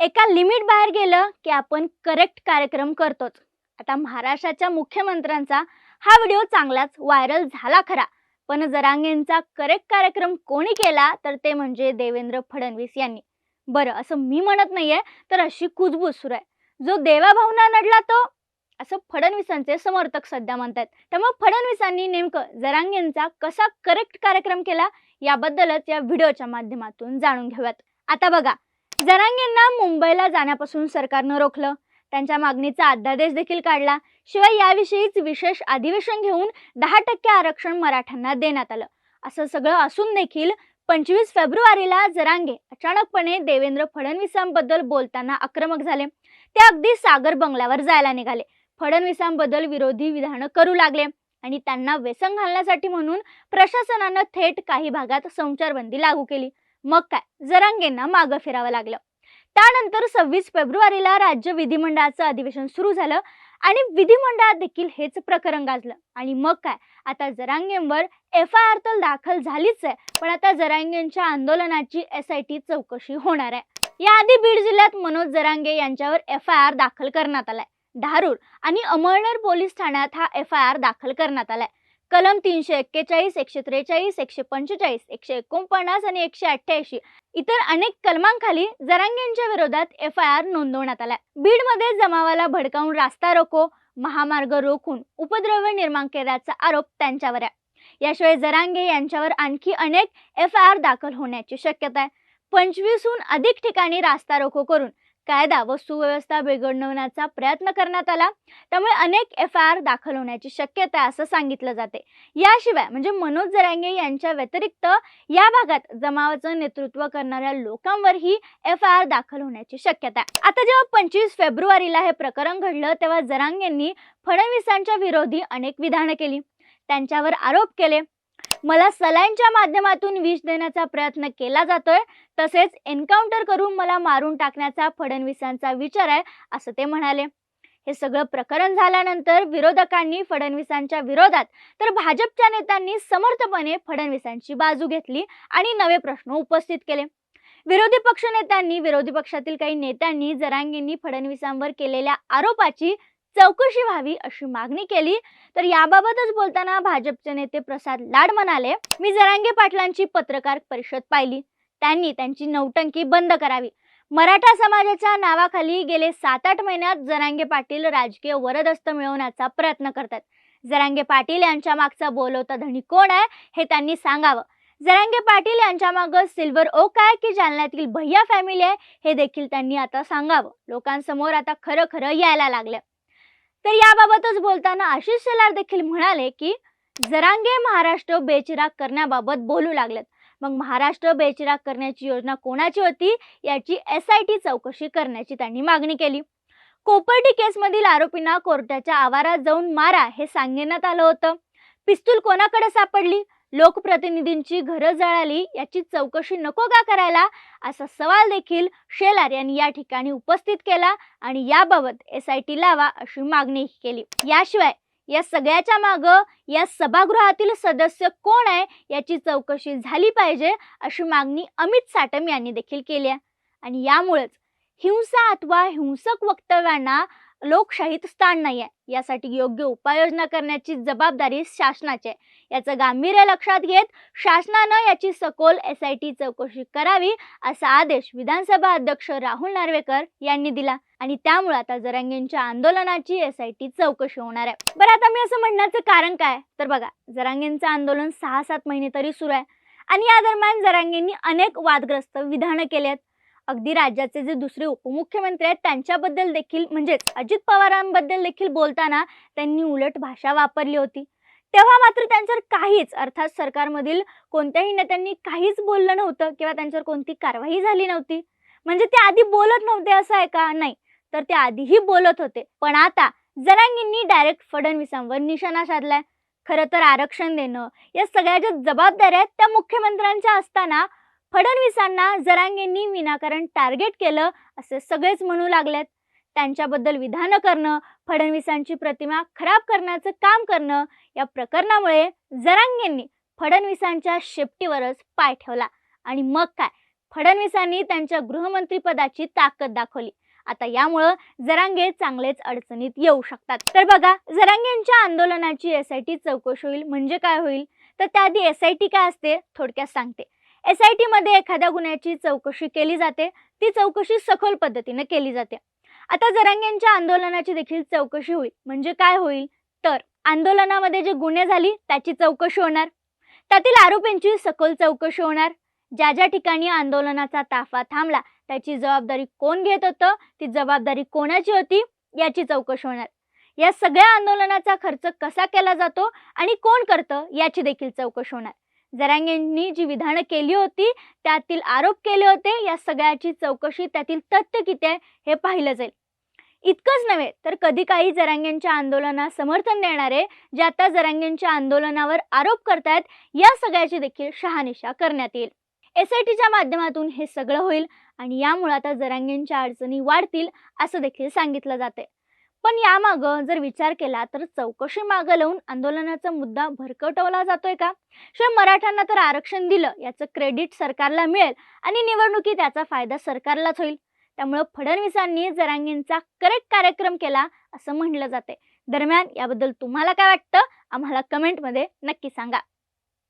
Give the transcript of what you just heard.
एका लिमिट बाहेर गेलं की आपण करेक्ट कार्यक्रम करतोच. आता महाराष्ट्राच्या मुख्यमंत्र्यांचा हा व्हिडिओ चांगलाच व्हायरल झाला खरा. पण जरांगेंचा करेक्ट कार्यक्रम कोणी केला तर ते म्हणजे देवेंद्र फडणवीस यांनी. बरं असं मी म्हणत नाहीये तर अशी कुजबूज सुरू आहे. जो देवाभावना नडला तो असं फडणवीसांचे समर्थक सध्या म्हणतात त्यामुळे फडणवीसांनी नेमकं जरांगेंचा कसा करेक्ट कार्यक्रम केला याबद्दलच या व्हिडिओच्या माध्यमातून जाणून घेऊयात. आता बघा जरांगेंना मुंबईला जाण्यापासून सरकारनं रोखलं. त्यांच्या मागणीचा अध्यादेश देखील काढला. शिवाय याविषयीच विशेष अधिवेशन घेऊन दहा टक्के आरक्षण मराठ्यांना देण्यात आलं. असं सगळं असून देखील पंचवीस फेब्रुवारीला जरांगे अचानकपणे देवेंद्र फडणवीसांबद्दल बोलताना आक्रमक झाले. ते अगदी सागर बंगल्यावर जायला निघाले. फडणवीसांबद्दल विरोधी विधानं करू लागले आणि त्यांना व्यसन घालण्यासाठी म्हणून प्रशासनानं थेट काही भागात संचारबंदी लागू केली. मग काय? जरांगेंना मागं फिरावं लागलं. त्यानंतर सव्वीस फेब्रुवारीला राज्य विधिमंडळाचं अधिवेशन सुरू झालं आणि विधिमंडळात देखील हेच प्रकरण गाजलं. आणि मग काय? आता जरांगेंवर एफ आय आर तर दाखल झालीच आहे पण आता जरांगेंच्या आंदोलनाची एस आय टी चौकशी होणार आहे. याआधी बीड जिल्ह्यात मनोज जरांगे यांच्यावर एफ आय आर दाखल करण्यात आलाय. धारूर आणि अमळनेर पोलीस ठाण्यात हा एफ आय आर दाखल करण्यात आलाय. कलम तीनशे एक्केचाळीस एकशे त्रेचाळीस एकशे पंचेचाळीस एकशे एकोणपन्नास आणि एकशे अठ्ठ्याऐंशी इतर अनेक कलमांखाली जरांगेंच्या विरोधात एफ आय आर नोंदवण्यात आलाय. बीडमध्ये जमावाला भडकावून रास्ता रोको महामार्ग रोखून उपद्रव्य निर्माण केल्याचा आरोप त्यांच्यावर आहे. याशिवाय जरांगे यांच्यावर आणखी अनेक एफ आय आर दाखल होण्याची शक्यता आहे. पंचवीसहून अधिक ठिकाणी रास्ता रोको करून कायदा व सुव्यवस्था बिघडवण्याचा प्रयत्न करण्यात आला. त्यामुळे अनेक एफ आय आर दाखल होण्याची शक्यता आहे असं सांगितलं जाते. याशिवाय म्हणजे मनोज जरांगे यांच्या व्यतिरिक्त या भागात जमावाचं नेतृत्व करणाऱ्या लोकांवरही एफ आय आर दाखल होण्याची शक्यता आहे. आता जेव्हा पंचवीस फेब्रुवारीला हे प्रकरण घडलं तेव्हा जरांगेंनी फडणवीसांच्या विरोधी अनेक विधानं केली. त्यांच्यावर आरोप केले. मला सलाईनच्या माध्यमातून विष देण्याचा प्रयत्न केला जातोय. तसेच एन्काउंटर करून मला मारून टाकण्याचा फडणवीसांचा विचार आहे असं ते म्हणाले. हे सगळं प्रकरण झाल्यानंतर विरोधकांनी फडणवीसांच्या विरोधात तर भाजपच्या नेत्यांनी समर्थपणे फडणवीसांची बाजू घेतली आणि नवे प्रश्न उपस्थित केले. विरोधी पक्षनेत्यांनी विरोधी पक्षातील काही नेत्यांनी जरांगेंनी फडणवीसांवर केलेल्या आरोपाची चौकशी व्हावी अशी मागणी केली. तर याबाबतच बोलताना भाजपचे नेते प्रसाद लाड म्हणाले मी जरांगे पाटलांची पत्रकार परिषद पाहिली. त्यांनी त्यांची नौटंकी बंद करावी. मराठा समाजाच्या नावाखाली गेले सात आठ महिन्यात जरांगे पाटील राजकीय वरदस्त मिळवण्याचा प्रयत्न करतात. जरांगे पाटील यांच्या मागचा बोलवता धनी कोण आहे हे त्यांनी सांगावं. जरांगे पाटील यांच्या मागं सिल्वर ओक आहे की जालन्यातील भैया फॅमिली आहे हे देखील त्यांनी आता सांगावं. लोकांसमोर आता खरं खरं यायला लागलं तर याबाबतच बोलताना आशिष शेलार देखील म्हणाले की जरांगे महाराष्ट्र बेचिराग करण्याबाबत बोलू लागलेत. मग महाराष्ट्र बेचिराग करण्याची योजना कोणाची होती? याची एस आय टी चौकशी करण्याची त्यांनी मागणी केली. कोपर्टी केसमधील आरोपींना कोर्टाच्या आवारात जाऊन मारा हे सांगण्यात आलं होतं. पिस्तूल कोणाकडे सापडली? लोकप्रतिनिधींची घरं जळाली याची चौकशी नको का करायला? असा सवाल देखील शेलार यांनी या ठिकाणी उपस्थित केला आणि याबाबत एस आय टी लावा अशी मागणी केली. याशिवाय या सगळ्याच्या मागं या सभागृहातील सदस्य कोण आहे याची चौकशी झाली पाहिजे अशी मागणी अमित साटम यांनी देखील केली आहे. आणि यामुळेच हिंसा अथवा हिंसक वक्तव्यांना लोकशाहीत स्थान नाही आहे यासाठी योग्य उपाययोजना करण्याची जबाबदारी शासनाची आहे. याचं गांभीर्य लक्षात घेत शासनानं याची सखोल एस आय टी चौकशी करावी असा आदेश विधानसभा अध्यक्ष राहुल नार्वेकर यांनी दिला. आणि त्यामुळे आता जरांगेंच्या आंदोलनाची एस आय टी चौकशी होणार आहे. बरं आता मी असं म्हणण्याचं कारण काय तर बघा जरांगेंचं आंदोलन सहा सात महिने तरी सुरू आहे. आणि या दरम्यान जरांगेंनी अनेक वादग्रस्त विधानं केली आहेत. अगदी राज्याचे जे दुसरे उपमुख्यमंत्री आहेत त्यांच्याबद्दल देखील म्हणजेच अजित पवारांबद्दल देखील बोलताना त्यांनी उलट भाषा वापरली होती. तेव्हा मात्र त्यांच्यावर काहीच अर्थात सरकारमधील कोणत्याही नेत्यांनी काहीच बोललं नव्हतं किंवा त्यांच्यावर कोणती कारवाई झाली नव्हती. म्हणजे ते आधी बोलत नव्हते असं आहे का? नाही. तर ते आधीही बोलत होते. पण आता जरांगींनी डायरेक्ट फडणवीसांवर निशाणा साधलाय. खरं तर आरक्षण देणं या सगळ्या ज्या जबाबदाऱ्या आहेत त्या मुख्यमंत्र्यांच्या असताना फडणवीसांना जरांगेंनी विनाकारण टार्गेट केलं असं सगळेच म्हणू लागलेत. त्यांच्याबद्दल विधानं करणं फडणवीसांची प्रतिमा खराब करण्याचं काम करणं या प्रकरणामुळे जरांगेंनी फडणवीसांच्या शेपटीवरच पाय ठेवला. आणि मग काय? फडणवीसांनी त्यांच्या गृहमंत्रीपदाची ताकद दाखवली. आता यामुळं जरांगे चांगलेच अडचणीत येऊ शकतात. तर बघा जरांगेंच्या आंदोलनाची एस आय टी चौकशी होईल म्हणजे काय होईल? तर त्याआधी एस आय टी काय असते? थोडक्यात सांगते. एस आय टीमध्ये एखाद्या गुन्ह्याची चौकशी केली जाते. ती चौकशी सखोल पद्धतीने केली जाते. आता जरांग्यांच्या आंदोलनाची देखील चौकशी होईल. म्हणजे काय होईल? तर आंदोलनामध्ये जे गुन्हे झाली त्याची चौकशी होणार. त्यातील आरोपींची सखोल चौकशी होणार. ज्या ज्या ठिकाणी आंदोलनाचा ताफा थांबला त्याची जबाबदारी कोण घेत होतं? ती जबाबदारी कोणाची होती? याची चौकशी होणार. या सगळ्या आंदोलनाचा खर्च कसा केला जातो आणि कोण करतं? याची देखील चौकशी होणार. जरांगेंनी जी विधानं केली होती त्यातील आरोप केले होते या सगळ्याची चौकशी त्यातील तथ्य किती आहे हे पाहिलं जाईल. इतकंच नव्हे तर कधी काही जरांगेंच्या आंदोलनास समर्थन देणारे जे आता जरांगेंच्या आंदोलनावर आरोप करतायत या सगळ्याची देखील शहानिशा करण्यात येईल. एस आय टीच्या माध्यमातून हे सगळं होईल आणि यामुळे आता जरांगेंच्या अडचणी वाढतील असं देखील सांगितलं जाते पण यामागं जर विचार केला तर चौकशी मागं लावून आंदोलनाचा मुद्दा भरकटवला जातोय का? शिवाय मराठ्यांना तर आरक्षण दिलं याचं क्रेडिट सरकारला मिळेल आणि निवडणुकीत त्याचा फायदा सरकारलाच होईल. त्यामुळं फडणवीसांनी जरांगेंचा करेक्ट कार्यक्रम केला असं म्हटलं जाते दरम्यान याबद्दल तुम्हाला काय वाटतं? आम्हाला कमेंटमध्ये नक्की सांगा.